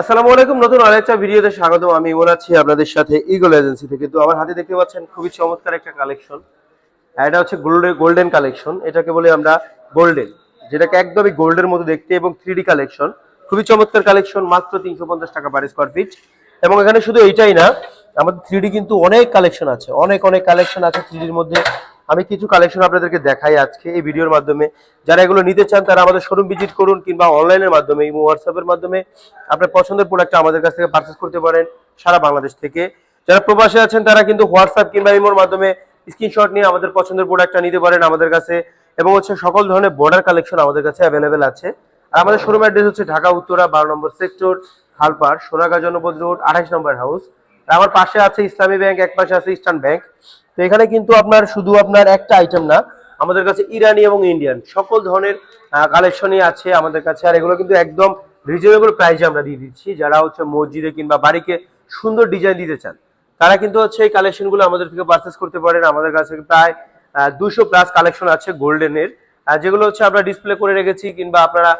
আসসালামু আলাইকুম, নতুন আরেকটা ভিডিওতে স্বাগতম। আমি ইমন আছি আপনাদের সাথে ইগল এজেন্সি থেকে। তো আমার হাতে দেখতে পাচ্ছেন খুবই চমৎকার একটা কালেকশন এটা হচ্ছে গোল্ডেন কালেকশন এটাকে বলি আমরা গোল্ডেন, যেটাকে একদমই গোল্ডের মতো দেখতে এবং থ্রি কালেকশন খুবই চমৎকার কালেকশন মাত্র তিনশো পঞ্চাশ টাকা পার স্কোয়ার ফিট এবং এখানে শুধু এইটাই না, আমাদের থ্রি কিন্তু অনেক কালেকশন আছে। অনেক অনেক কালেকশন আছে থ্রিডির মধ্যে। আমি কিছু কালেকশন আপনাদেরকে দেখাই আজকে এই ভিডিওর মাধ্যমে। যারা এগুলো নিতে চান, তারা আমাদের শোরুম ভিজিট করুন কিংবা অনলাইনের মাধ্যমে ইমো হোয়াটসঅ্যাপের মাধ্যমে। আপনার পছন্দের প্রোডাক্টটা আমাদের কাছ থেকে পারচেস করতে পারেন সারা বাংলাদেশ থেকে। যারা প্রবাসে আছেন, তারা কিন্তু হোয়াটসঅ্যাপ কিংবা ইমোর মাধ্যমে স্ক্রিনশট নিয়ে আমাদের পছন্দের প্রোডাক্টটা নিতে পারেন আমাদের কাছে। এবং হচ্ছে সকল ধরনের বর্ডার কালেকশন আমাদের কাছে অ্যাভেলেবেল আছে। আর আমাদের শোরুম অ্যাড্রেস হচ্ছে ঢাকা, উত্তরা, বারো নম্বর সেক্টর খালপাড় সোনাগা জনপদ রোড আঠাইশ নম্বর হাউস আমার পাশে আছে ইসলামী ব্যাংক, এক পাশে আছে ইস্টার্ন ব্যাংক। তো এখানে কিন্তু আপনার শুধু আপনার একটা আইটেম না, আমাদের কাছে ইরানি এবং ইন্ডিয়ান, সকল ধরনের কালেকশনই আছে আমাদের কাছে। আর এগুলো কিন্তু একদম রিজনেবল প্রাইসে আমরা দিয়ে দিচ্ছি। যারা হচ্ছে মসজিদে কিংবা বাড়িকে সুন্দর ডিজাইন দিতে চান, তারা কিন্তু হচ্ছে এই কালেকশনগুলো আমাদের থেকে পারচেস করতে পারেন। আমাদের কাছে প্রায় দুশো প্লাস কালেকশন আছে গোল্ডেনের যেগুলো হচ্ছে আমরা ডিসপ্লে করে রেখেছি কিংবা আপনারা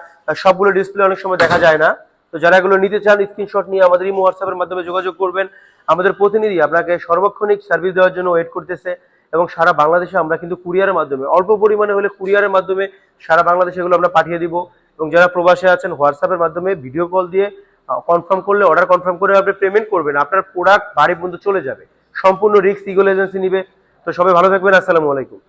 সবগুলো ডিসপ্লে অনেক সময় দেখা যায় না। তো যারা এগুলো নিতে চান স্ক্রিনশট নিয়ে আমাদের এই হোয়াটসঅ্যাপের মাধ্যমে যোগাযোগ করবেন। আমাদের প্রতিনিধি আপনাকে সর্বক্ষণিক সার্ভিস দেওয়ার জন্য ওয়েট করতেছে এবং সারা বাংলাদেশে আমরা কিন্তু কুরিয়ারের মাধ্যমে, অল্প পরিমাণে হলে কুরিয়ারের মাধ্যমে সারা বাংলাদেশে এগুলো আমরা পাঠিয়ে দিব এবং যারা প্রবাসে আছেন হোয়াটসঅ্যাপের মাধ্যমে ভিডিও কল দিয়ে কনফার্ম করলে অর্ডার কনফার্ম করে আপনি পেমেন্ট করবেন। আপনার প্রোডাক্ট বাড়ি পর্যন্ত চলে যাবে। সম্পূর্ণ রিস্ক ইগল এজেন্সি নিবে। তো সবাই ভালো থাকবেন। আসসালামু আলাইকুম।